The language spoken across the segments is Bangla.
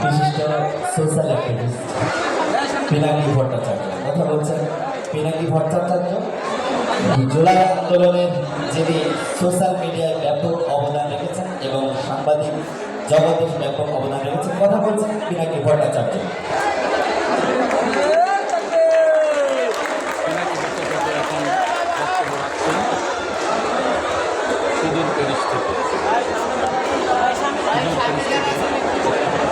বিশিষ্ট সোশ্যাল অ্যাক্টিভিস্ট পিনাকি ভট্টাচার্য। কথা বলছেন পিনাকি ভট্টাচার্য। জুলাই আন্দোলনের যিনি সোশ্যাল মিডিয়ায় ব্যাপক অবদান রেখেছেন এবং সাংবাদিক জগতে ব্যাপক অবদান রেখেছেন, কথা বলছেন পিনাকি ভট্টাচার্য পিনাকি ভট্টাচার্য এখন বক্তব্য রাখছেন সুদূর প্যারিস থেকে সুদূর প্যারিস থেকে বক্তব্য রাখছেন।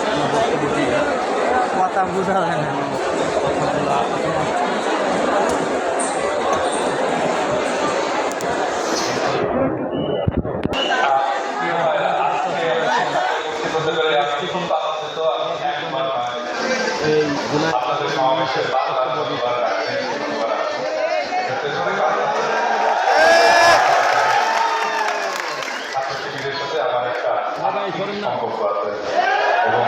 আমার বক্তব্যটি কথা বোঝা যায় না কথাগুলো আপনার এই জুলাই আপনাদের সমাবেশের বাংলা ধন্যবাদ রাখছেন ধন্যবাদ রাখছেন পেছনে ছাত্র শিবিরের সাথে আমার একটা সম্পর্ক আছে এবং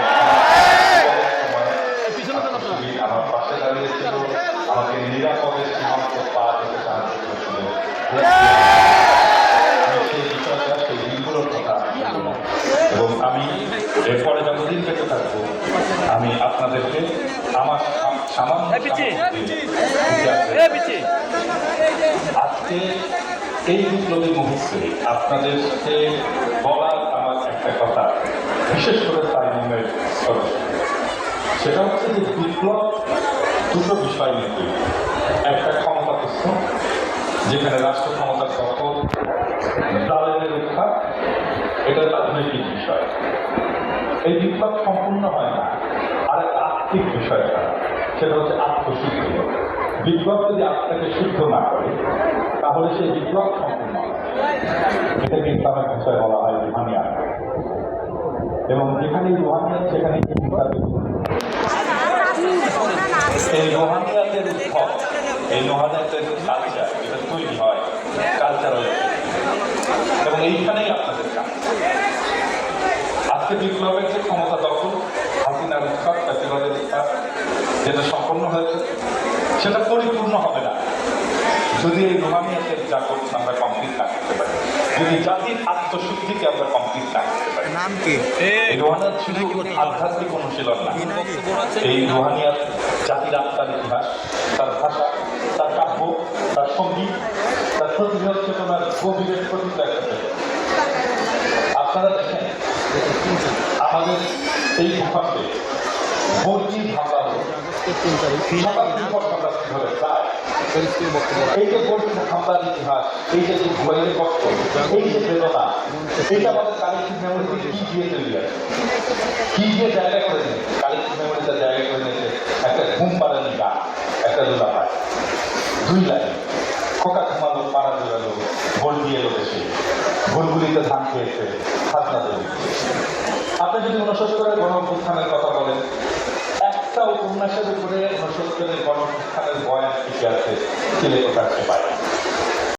আমি আপনাদেরকে আমার সামান্য আজকে এই বিপ্লবী মুহূর্তে আপনাদেরকে বলার আমার একটা কথা বিশেষ করে তাইমের সেটা হচ্ছে যে বিপ্লব দুটো বিষয় নিয়ে একটা ক্ষমতা প্রশ্ন যেখানে রাষ্ট্র ক্ষমতার দখল দালের উৎখাত এটা রাজনৈতিক বিষয়। এই বিপ্লব সম্পূর্ণ হয় না আর একটা আত্মিক বিষয় হয়। সেটা হচ্ছে আত্মশুদ্ধি বিপ্লব যদি আত্মাকে শুদ্ধ না করে, তাহলে সেই বিপ্লব সম্পূর্ণ। এটাকে ইসলামের ভাষায় বলা হয় রুহানিয়া এবং যেখানেই রুহানিয়া, সেখানে এই রোহানিয়াতের উদ্ভব, এই রোহানিয়াতের কালচার এটা তৈরি হয় কালচারাল এবং এইখানেই আপনাদের কাজ আজকে বিপ্লবের যে ক্ষমতা দখল হাসিনার উৎখাত ফ্যাসিবাদের উৎখাত যেটা সম্পন্ন হয়েছে সেটা পরিপূর্ণ হবে না। যদি এই রোমানিয়াতে যা করছে আমরা কমপ্লিট না করতে পারি যদি জাতির আত্মশুদ্ধিকে আমরা কমপ্লিট না করতে পারি নাম কি? এই রোহানিয়াত শুধু আধ্যাত্মিক অনুশীলন না এই রোহানিয়াত জাতির আত্মার ইতিহাস প্রতিভা চেতনার গভীরের প্রতিটা একটা আপনারা দেখেন, আমাদের এই ভূখণ্ডে ভাষা যে যে ভয়ের যে একটা ঘুম পাড়ানি গান একটা দুলা পায় দুই লাইন। গোলগুলিতে ধান খেয়েছে আপনি যদি উনসত্তরের গণঅভ্যুত্থানের কথা বলেন, একটা উপন্যাসের উপরে উনসত্তরের গণঅভ্যুত্থানের বয়ান টিকে আছে ছেলে কোথাচ্ছে পায়